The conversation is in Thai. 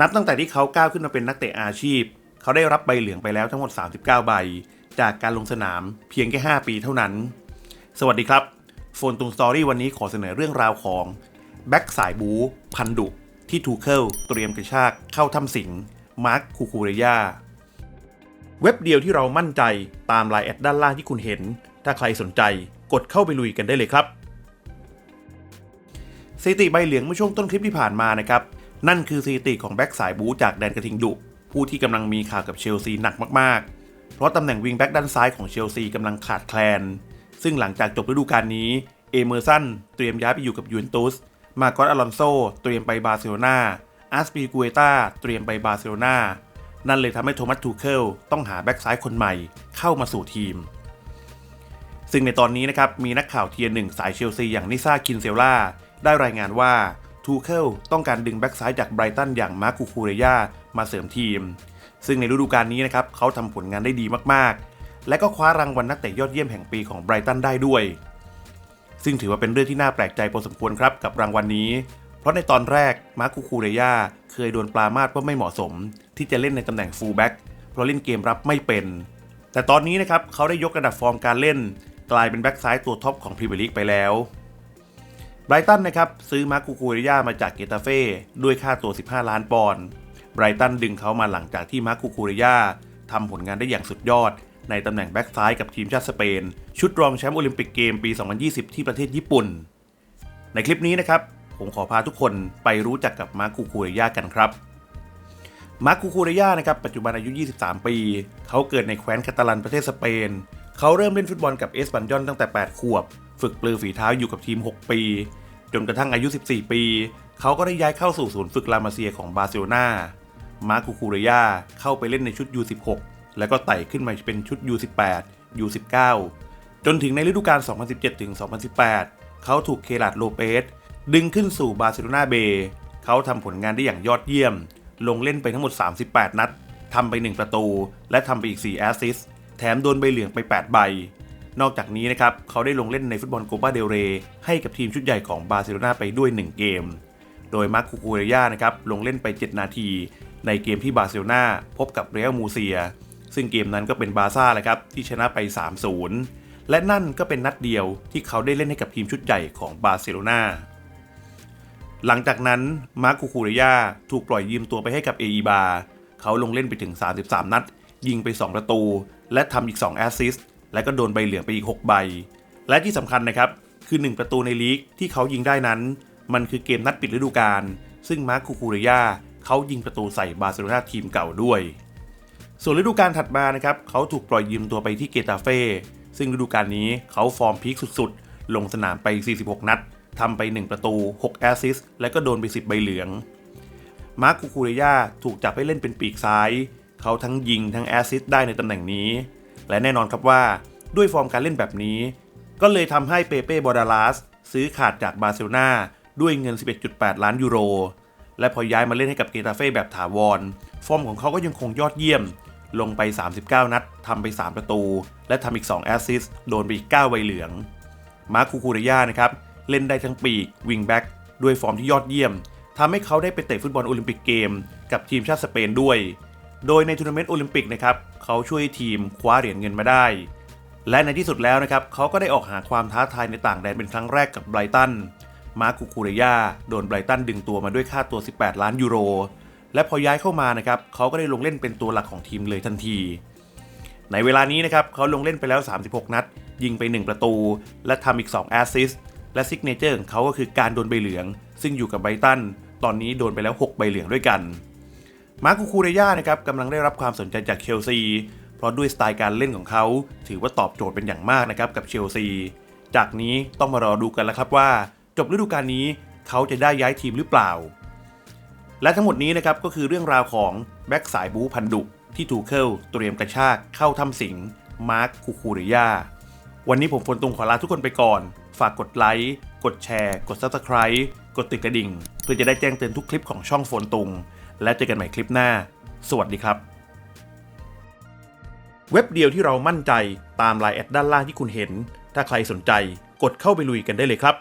นับตั้งแต่ที่เขาก้าวขึ้นมาเป็นนักเตะอาชีพ เขาได้รับใบเหลืองไปแล้วทั้งหมด 39 ใบ จากการลงสนามเพียงแค่ 5 ปีเท่านั้น สวัสดีครับโฟนตุงสตอรี่วันนี้ขอเสนอเรื่องราวของแบ็กสายบู พันดุที่ทูเคิลเตรียมกระชากเข้าถ้ำสิงมาร์คคูคูเรยาเว็บเดียวที่เรามั่นใจตามไลน์แอดด้านล่างที่คุณเห็น ถ้าใครสนใจกดเข้าไปลุยกันได้เลยครับสถิติใบเหลืองเมื่อช่วงต้นคลิปที่ผ่านมานะครับ นั่นคือสถิติของแบ็กสายบูจากแดนกระทิงดุ ผู้ที่กำลังมีข่าวกับเชลซีหนักมากๆ เพราะตำแหน่งวิงแบ็กด้านซ้ายของเชลซีกำลังขาดแคลน ซึ่งหลังจากจบฤดูกาลนี้ เอเมอร์สันเตรียมย้ายไปอยู่กับยูเวนตุส มาโกอสอลอนโซเตรียมไปบาร์เซโลนาอาสปีกูเอตาเตรียมไปบาร์เซโลนานั่นเลยทำให้โทมัสทูเคิลต้องหาแบ็กซ้ายคนใหม่เข้ามาสู่ทีม ซึ่งในตอนนี้นะครับมีนักข่าวเทียร์หนึ่งสายเชลซีอย่างนิซ่าคินเซล่าได้รายงานว่า ทูเคิลต้องการดึงแบ็กซ้ายจากไบรตันอย่างมาร์คูคูเรยามาเสริมทีม ซึ่งในฤดูกาลนี้นะครับเขาทำผลงานได้ดีมากๆ และก็คว้ารางวัลนักเตะยอดเยี่ยมแห่งปีของไบรตันได้ด้วย ซึ่งถือว่าเป็นเรื่องที่น่าแปลกใจพอสมควรครับกับรางวัลนี้ เพราะในตอนแรกมาร์คูคูเรยาเคยโดนปรามาสว่าไม่เหมาะสม ที่จะเล่นในตำแหน่งฟูลแบ็กเพราะเล่นเกมรับไม่เป็น แต่ตอนนี้นะครับเขาได้ยกระดับฟอร์มการเล่น กลายเป็นแบ็กซ้ายตัวท็อปของพรีเมียร์ลีกไปแล้ว ไบรตันนะครับซื้อมาร์คูคูเรยามาจากเกตาเฟ่ด้วยค่าตัว 15 ล้านปอนด์ไบรตันดึงเขามาหลังจากที่มาร์คูคูเรยาทำผลงานได้อย่างสุดยอด ในตำแหน่งแบ็กซ้ายกับทีมชาติสเปน ชุดรองแชมป์โอลิมปิกเกมปี 2020 ที่ประเทศญี่ปุ่น ในคลิปนี้นะครับ ผมขอพาทุกคนไปรู้จักกับมาร์คูคูเรยากันครับมาร์คูคูเรยานะครับปัจจุบันอายุ 23 ปี เขาเกิดในแคว้นคาตาลันประเทศสเปน เขาเริ่มเล่นฟุตบอลกับเอสปันยอนตั้งแต่ 8 ขวบ ฝึกปลือฝีเท้าอยู่กับทีม 6 ปี จนกระทั่งอายุ 14 ปี เขาก็ได้ย้ายเข้าสู่ศูนย์ฝึกลามาเซียของบาร์เซโลนามาร์คูคูเรยาเข้าไปเล่นในชุด U16 แล้วก็ไต่ขึ้นมาเป็นชุด U18 U19 จนถึงในฤดูกาล 2017-2018 เขาถูกเคลาดโลเปสดึงขึ้นสู่บาร์เซโลนาเบเขาทำผลงานได้อย่างยอดเยี่ยม ลงเล่นไปทั้งหมด 38 นัดทำไป 1 ประตู และทำไปอีก 4 แอสซิสต์แถมโดนใบเหลืองไป 8 ใบ นอกจากนี้นะครับเขาได้ลงเล่นในฟุตบอลโกปาเดลเรให้กับทีมชุดใหญ่ของบาร์เซโลนาไปด้วย 1 เกม โดยมาร์คคูคูเรยานะครับลงเล่นไป 7 นาที ในเกมที่บาร์เซโลนาพบกับเรอัลมูเซีย ซึ่งเกมนั้นก็เป็นบาซ่าแหละครับที่ชนะไป 3-0 และนั่นก็เป็นนัดเดียวที่เขาได้เล่นให้กับทีมชุดใหญ่ของบาร์เซโลนาหลังจากนั้นมาร์คคูคูเรยาถูกปล่อยยืมตัวไปให้กับเออีบาเขาลงเล่นไปถึง 33 นัด ยิงไป 2 ประตู และทำอีก 2 แอสซิสต์ และก็โดนใบเหลืองไปอีก 6 ใบ และที่สำคัญนะครับ คือ 1 ประตูในลีกที่เขายิงได้นั้น มันคือเกมนัดปิดฤดูกาลซึ่งมาร์คคูคูเรยาเขายิงประตูใส่บาร์เซโลนาทีมเก่าด้วย ส่วนฤดูกาลถัดมานะครับเขาถูกปล่อยยืมตัวไปที่เกตาเฟ่ซึ่งฤดูกาลนี้เขาฟอร์มพีคสุดๆ ลงสนามไป 46 นัดทำไป 1 ประตู 6 แอสซิสต์และก็โดนไป 10 ใบเหลือง มาร์คคูคูเรยาถูกจับให้เล่นเป็นปีกซ้าย เขาทั้งยิงทั้งแอสซิสต์ได้ในตำแหน่งนี้ และแน่นอนครับว่าด้วยฟอร์มการเล่นแบบนี้ ก็เลยทำให้เปเป้บอดาลาสซื้อขาดจากบาร์เซโลนาด้วยเงิน 11.8 ล้านยูโร และพอย้ายมาเล่นให้กับเกตาเฟ่แบบถาวร ฟอร์มของเขาก็ยังคงยอดเยี่ยม ลงไป 39 นัดทำไป 3 ประตู และทำอีก 2 แอสซิสต์โดนไปอีก 9 ใบเหลือง มาร์คูคูเรยานะครับ เล่นได้ทั้งปีกวิงแบ็กด้วยฟอร์มที่ยอดเยี่ยมทำให้เขาได้ไปเตะฟุตบอลโอลิมปิกเกม กับทีมชาติสเปนด้วย โดยในทัวร์นาเมนต์โอลิมปิกนะครับเขาช่วยทีมคว้าเหรียญเงินมาได้ และในที่สุดแล้วนะครับเขาก็ได้ออกหาความท้าทายในต่างแดนเป็นครั้งแรกกับไบรตัน มาร์คูคูเรยาโดนไบรตันดึงตัวมาด้วยค่าตัว 18 ล้านยูโร และพอย้ายเข้ามานะครับเขาก็ได้ลงเล่นเป็นตัวหลักของทีมเลยทันที ในเวลานี้นะครับเขาลงเล่นไปแล้ว 36 นัด ยิงไป 1 ประตู และทำอีก 2 แอสซิสต์และซิกเนเจอร์ของเขาก็คือการโดนใบเหลือง ซึ่งอยู่กับไบรตัน ตอนนี้โดนไปแล้ว 6 ใบเหลืองด้วยกัน มาร์คูคูเรยานะครับกำลังได้รับความสนใจจากเชลซี เพราะด้วยสไตล์การเล่นของเขา ถือว่าตอบโจทย์เป็นอย่างมากนะครับกับเชลซี จากนี้ต้องมารอดูกันแล้วครับว่า จบฤดูกาลนี้เขาจะได้ย้ายทีมหรือเปล่า และทั้งหมดนี้นะครับก็คือเรื่องราวของแบ็กสายบูพันดุที่ทูเคิลเตรียมกระชากเข้าถ้ำสิงมาร์คคูคูเรยาวันนี้ผมฝนตุงขอลาทุกคนไปก่อน ฝากกดไลค์กดแชร์ กด Subscribe กดติดกระดิ่ง เพื่อจะได้แจ้งเตือนทุกคลิปของช่องฝนตุง และเจอกันใหม่คลิปหน้า สวัสดีครับ เว็บเดียวที่เรามั่นใจตามไลน์แอดด้านล่างที่คุณเห็น ถ้าใครสนใจกดเข้าไปลุยกันได้เลยครับ